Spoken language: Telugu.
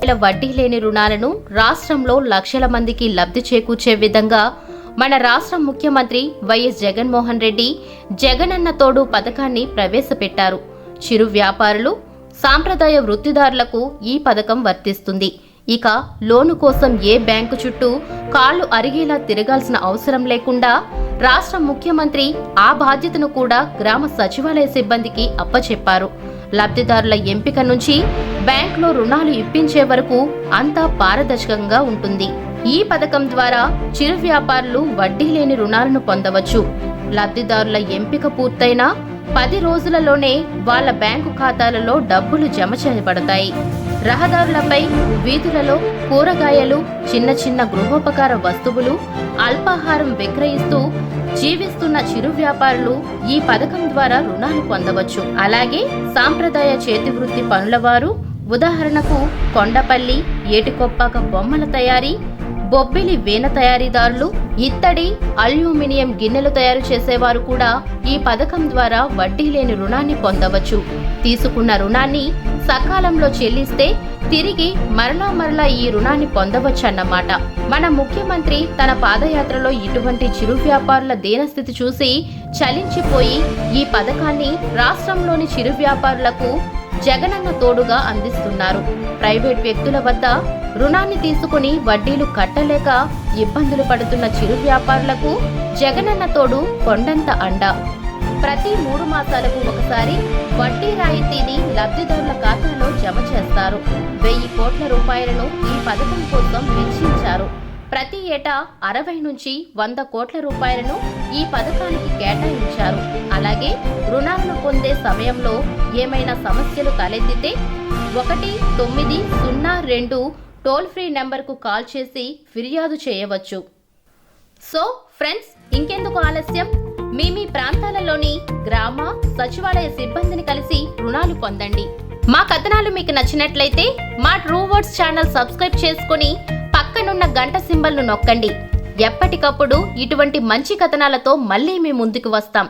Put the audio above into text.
వడ్డీ లేని రుణాలను రాష్ట్రంలో లక్షల మందికి లబ్ధి చేకూర్చే విధంగా మన రాష్ట్ర ముఖ్యమంత్రి వైఎస్ జగన్మోహన్ రెడ్డి జగనన్న తోడు పథకాన్ని ప్రవేశపెట్టారు. చిరు వ్యాపారులు సాంప్రదాయ వృత్తిదారులకు ఈ పథకం వర్తిస్తుంది. ఇక లోను కోసం ఏ బ్యాంకు చుట్టూ కాళ్ళు అరిగేలా తిరగాల్సిన అవసరం లేకుండా రాష్ట్ర ముఖ్యమంత్రి ఆ బాధ్యతను కూడా గ్రామ సచివాలయ సిబ్బందికి అప్పచెప్పారు. లబ్ధిదారుల ఎంపిక నుంచి బ్యాంకులో రుణాలు ఇప్పించే వరకు అంతా పారదర్శకంగా ఉంటుంది. ఈ పథకం ద్వారా చిరు వ్యాపారులు వడ్డీ లేని రుణాలను పొందవచ్చు. లబ్ధిదారుల ఎంపిక పూర్తయిన పది రోజులలోనే వాళ్ళ బ్యాంకు ఖాతాలలో డబ్బులు జమ చేయబడతాయి. రహదారులపై వీధులలో కూరగాయలు చిన్న చిన్న గృహోపకార వస్తువులు అల్పాహారం విక్రయిస్తూ జీవిస్తున్న చిరు వ్యాపారులు ఈ పథకం ద్వారా రుణాలు పొందవచ్చు. అలాగే సాంప్రదాయ చేతివృత్తి పనులవారు ఉదాహరణకు కొండపల్లి ఏటికొప్పాక బొమ్మల తయారీ బొబ్బిలి వీణ తయారీదారులు ఇత్తడి అల్యూమినియం గిన్నెలు తయారు చేసేవారు కూడా ఈ పథకం ద్వారా వడ్డీ లేని రుణాన్ని పొందవచ్చు. తీసుకున్న రుణాన్ని సకాలంలో చెల్లిస్తే తిరిగి మరలా మరలా ఈ రుణాన్ని పొందవచ్చన్నమాట. మన ముఖ్యమంత్రి తన పాదయాత్రలో ఇటువంటి చిరు వ్యాపారుల దీనస్థితి చూసి చలించిపోయి ఈ పథకాన్ని రాష్ట్రంలోని చిరు వ్యాపారులకు జగనన్న తోడుగా అందిస్తున్నారు. ప్రైవేట్ వ్యక్తుల వద్ద రుణాన్ని తీసుకుని వడ్డీలు కట్టలేక ఇబ్బందులు పడుతున్న చిరు వ్యాపారులకు జగనన్న తోడు కొండంత అండ. ప్రతి మూడు మాసాలకు ఒకసారి వడ్డీ రాయితీని లబ్ధిదారుల ఖాతాలో జమ చేస్తారు. వెయ్యి కోట్ల రూపాయలను ఈ పథకం కోసం వెచ్చించారు. ప్రతి ఏటా అరవై నుంచి వంద కోట్ల రూపాయలను ఈ పథకానికి కేటాయించారు. అలాగే రుణాలను పొందే సమయంలో ఏమైనా సమస్యలు తలెత్తితే ఒకటి తొమ్మిది సున్నా రెండు టోల్ ఫ్రీ నెంబర్కు కాల్ చేసి ఫిర్యాదు చేయవచ్చు. సో ఫ్రెండ్స్ ఇంకెందుకు ఆలస్యం? మీ మీ ప్రాంతాలలోని గ్రామ సచివాలయ సిబ్బందిని కలిసి రుణాలు పొందండి. మా కథనాలు మీకు నచ్చినట్లయితే మా ట్రూ వర్డ్స్ ఛానల్ సబ్స్క్రైబ్ చేసుకొని పక్కనున్న గంట సింబల్ను నొక్కండి. ఎప్పటికప్పుడు ఇటువంటి మంచి కథనాలతో మళ్ళీ మీ ముందుకు వస్తాం.